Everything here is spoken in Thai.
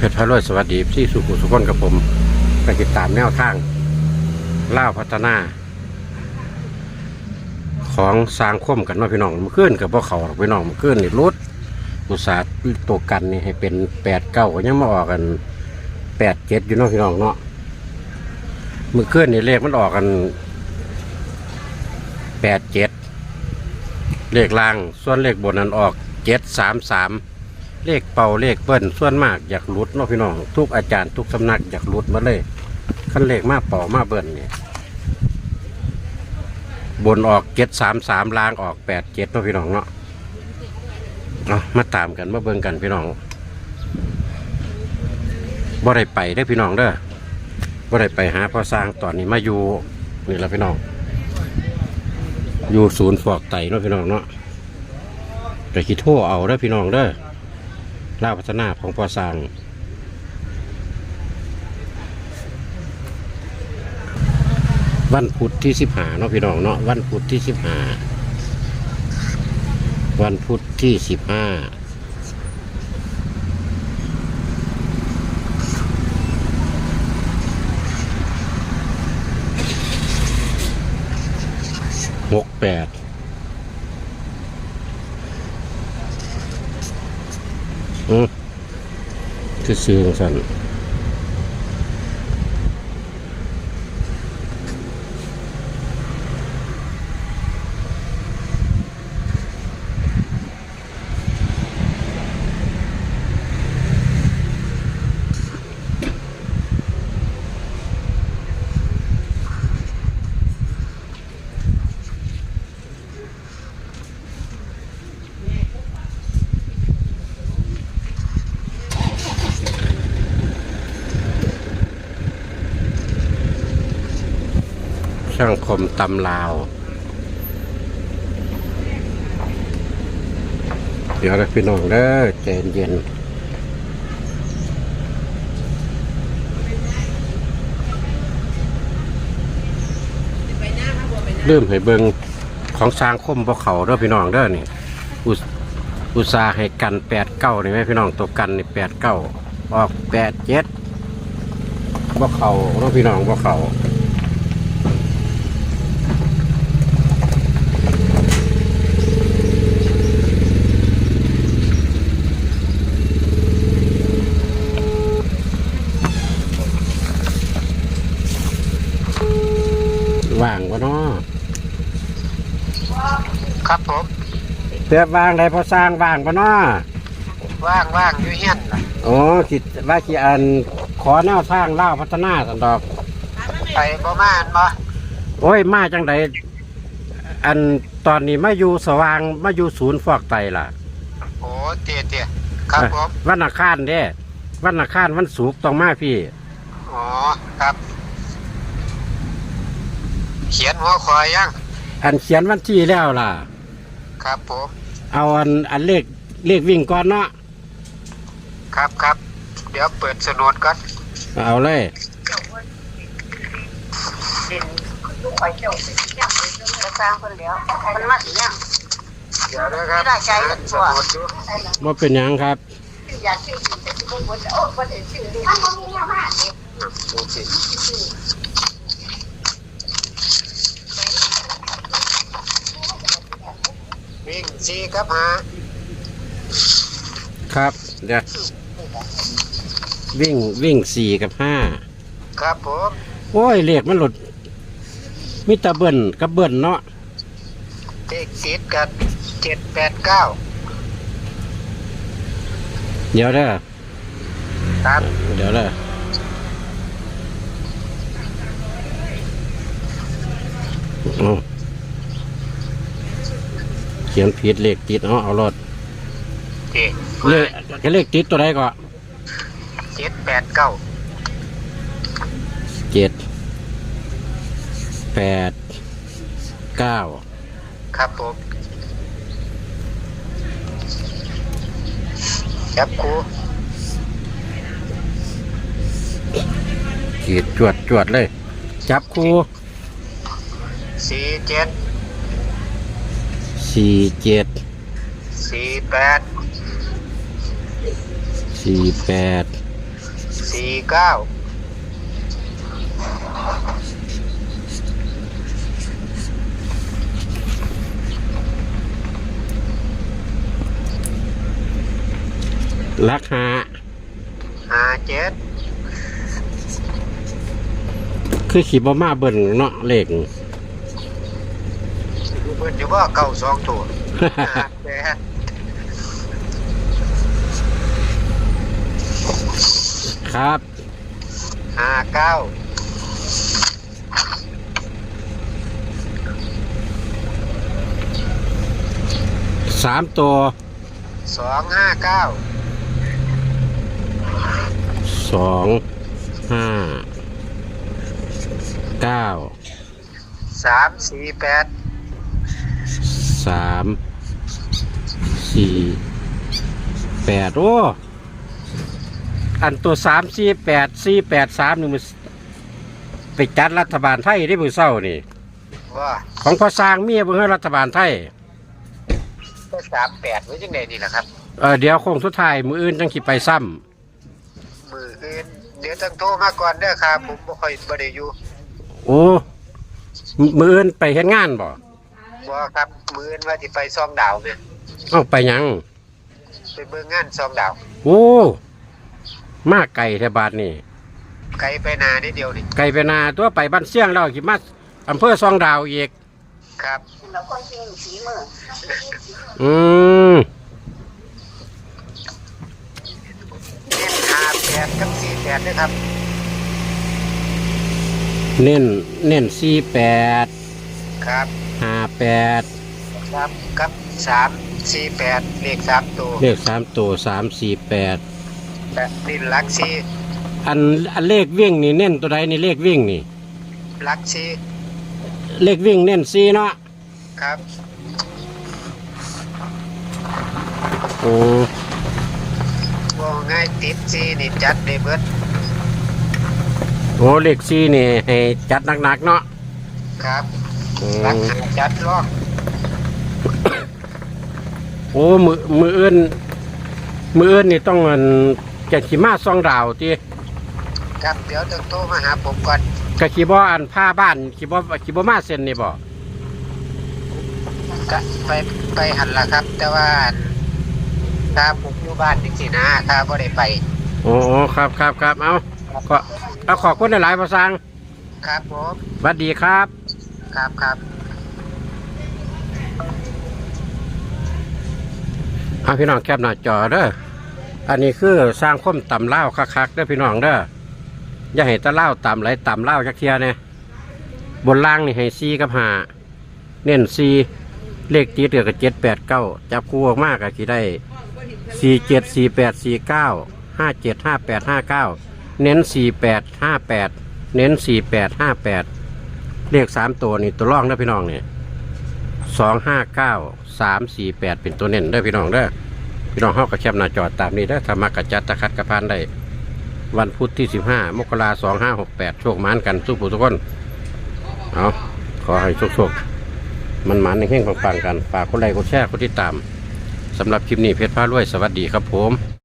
เพชรพระรวยสวัสดีที่สุขุสุขนกับผมไปติดตามแนวทางเล่าพัฒนา ของสร้างคมกันเนาพี่น้องเมื่อคืนกับพวกเขาหรอกพี่น้องมื่อคืนนี่รุดอุตสาห์ตัวกันนี่ให้เป็นแปดเก้าก็ยังมาออกกันแปดเจ็ดอยู่เนาะพี่น้องเนาะมื่อคืนนี่เลขมันออกกันแปดเจ็ดเลขล่าง ส่วนเลขบนนั้นออกเจ็ดสามสาม เลขเป่าเลขเบิ้ลส่วนมากอยากหลุดเนาะพี่น้องทุกอาจารย์ทุกสำนักอยากหลุดมาเลยขั้นเลขมาเป่ามาเบิ้ลเนี่ยบนออกเจ็ดสามสามลางออกแปดเจ็ดเนาะพี่น้องเนาะเอามาตามกันมาเบิ่งกันพี่น้องบ่ได้ไปได้พี่น้องเด้อบ่ได้ไปหาพ่อสร้างตอนนี้มาอยู่นี่แหละพี่น้อง อยู่ศูนย์ฟอกไตเนาะพี่น้องเนาะก็คิดโทษเอาเด้อพี่น้องเด้อ ล่าพัฒนาของพอสร้างวันพุธที่สิบหาเนาะพี่น้องเนาะวันพุธที่สิบหาวันพุธที่สิบห้าหกแปด อืมคือซื้อสั่น ช่างคมตำลาว เดี๋ยวนะพี่น้องเด้อใจเย็นเริ่มให้เบิงของสร้างคมพวกเขาเด้อพี่น้องเด้อนี่อุตอุตสาห์ให้กันแปดเก้านี่ไหมพี่น้องตัวกันนี่แปดเก้าออกแปดเจ็ดบ่เขาเด้อพี่น้องบ่เขา ว่างวะเนาะ ครับผม เตือว่างได้พอสร้างว่างปะเนาะว่างว่างอยู่เฮียนล่ะโอ้คิดว่ากี่อันขอแนวทางเล่าวพัฒนาสันดอก ไปบ่มาอันบ่โอ้ยมาจังไดอันตอนนี้มาอยู่สว่างมาอยู่ศูนย์ฟอกไตล่ะโอ้เตี้ยเตี้ยครับผมวันอังคารเด้วันอังคารวันศุกร์ต้องมาพี่ อ๋อครับ เขียนหัวคอยยังอันเขียนวันที่แล้วล่ะ ครับผม เอาอันอันเลขเลขวิ่งก่อนเนาะครับครับ เดี๋ยวเปิดสนุดก่อนเอาเลยไปเจ้าไปเจ้าไปสร้างคนเดียวมันมาสิยังเดี๋ยวนะครับไม่ได้ใจเปิดสตัวนุดดูว่าเป็นหยังครับอยากชื่อจริงแต่ที่บ่นโอ้บ่ได้ชื่อเลยมันบ่มีแนวมาเด้ดู สิวิ่งสี่ครับหาครับเดี๋ยววิ่งวิ่งสี่กับห้าครับผมโอ้ยเลขมันหลุดมิตรเบิ้ลกับเบิ้ลเนาะเลขสิบกับเจ็ดแปดเก้าเดี๋ยวเด้อครับเดี๋ยวเด้อเอาเขียนผิดเลขติดเอาเอารถเจ็ดเลขเลขติดตัวใดก็เจ็ดแปดเก้าเจ็ดแปดเก้าครับผมจับครูขีดจวดจวดเลย จับคู่สี่เจ็ด สี่เจ็ดสี่แปดสี่แปดสี่เก้าลักหาห้าเจ็ดคือขีบมาเบิ่นเนาะเลข เพิ่นอยู่ว่าเก้าสองตัวห้าแปดครับห้าเก้าสามตัวสองห้าเก้าสองห้าเก้าสามสี่แปด สามสี่แปดโอ้ อันตัวสามสี่แปดสี่แปดสามนี่มันไปจัดรัฐบาลไทยได้มือเศร้านี่ ว่าของพอสร้างเมียเพื่อรัฐบาลไทย ก็สามแปดไว้จังไดนี่แหละครับ เออเดี๋ยวคงสุดท้ายมืออื่นจังขีไปซ้มืออื่นเดี๋ยวต้องโทรมาก่อนเด้อครับผมบ่ค่อยบ่ได้อยู่ำโอ้ มืออื่นไปเห็นงานบ่ บ่ครับ มืออื่นว่าสิไปซองดาวเนี่ยเอ้าไปหยัง ไปเบิ่งงานซองดาว โอ้ มาไก่แถวบาทนี่ ไกลไปนานิดเดียวนี่ไก่ไปนาตัวไปบ้านเสี่ยงแล้วขีมาอำเภอซองดาวอีก ครับ แล้วคนจริงสีมืออืมเน้นห้าแปดกับสี่แปดนะครับ เน้นเน้นสี่แปด ครับห้าแปดครับกับสามสี่แปดเลขสามตัวเลขสามตัวสามสี่แปดและนี่หลักสี่อันอันเลขวิ่งนี่เน้นตัวใดนี่เลขวิ่งนี่หลักสี่เลขวิ่งเน้นสี่เนาะครับโอ้ว่าง่ายติดสี่นี่จัดได้เบิดโหเลขสี่นี่ให้จัดหนักๆเนาะครับ อืหลักมห้าจัดรอบโอ้มือมืออื่นมืออื่นนี่ต้องอันจะขี่มาซองดาวตีครับเดี๋ยวต้องโทรมาหาผมก่อนกะขี่บ่อันผ้าบ้านขี่บ่ขี่บ่มาเส้นนี่บ่ก็ไปไปหันละครับ แต่ว่าถ้าผมอยู่บ้านจริงๆนะถ้าไ่ได้ไปโอ้ครับครับครับเอาก็เอาขอบคุณหลายๆภาษาครับผมสวัสดีครับ ครับครับเอาพี่น้องแคบหน้าจอเด้ออันนี้คือสร้างคมต่ำเล่าคักๆเด้อพี่น้องเด้ออย่าให้ตะเล่าต่ำไหลต่ำเล่าจักเทียเนี่ยบนล่างนี่ให้ซีกับหาเน้นซีเลขตีเดือกับเจ็ดแปดเก้าจับคู่ออกมากก็กี่ได้สี่เจ็ดสี่แปดสี่เก้าห้าเจ็ดห้าแปดห้าเก้าเน้นสี่แปดห้าแปดเน้นสี่แปดห้าแปด เลขสามตัวนี่ตัวร่องเด้พี่น้องเนี่ยสองห้าเก้าสามสี่แปดเป็นตัวเน้นเด้พี่น้องเด้พี่น้องเฮาก็แคบหน้าจอดตามนี้เด้อถ้ามักระจัดตะคัดกระพานได้ วันพุธที่สิบห้ามกราสองห้าหกแปดโชคหมานกันสู้ผู้ทุกคนเอาขอให้โชคๆมันหมานในเฮงๆปังๆกันฝากคนไลค์กดแชร์กดติดตามสำหรับคลิปนี้เพชรพารวยสวัสดีครับผม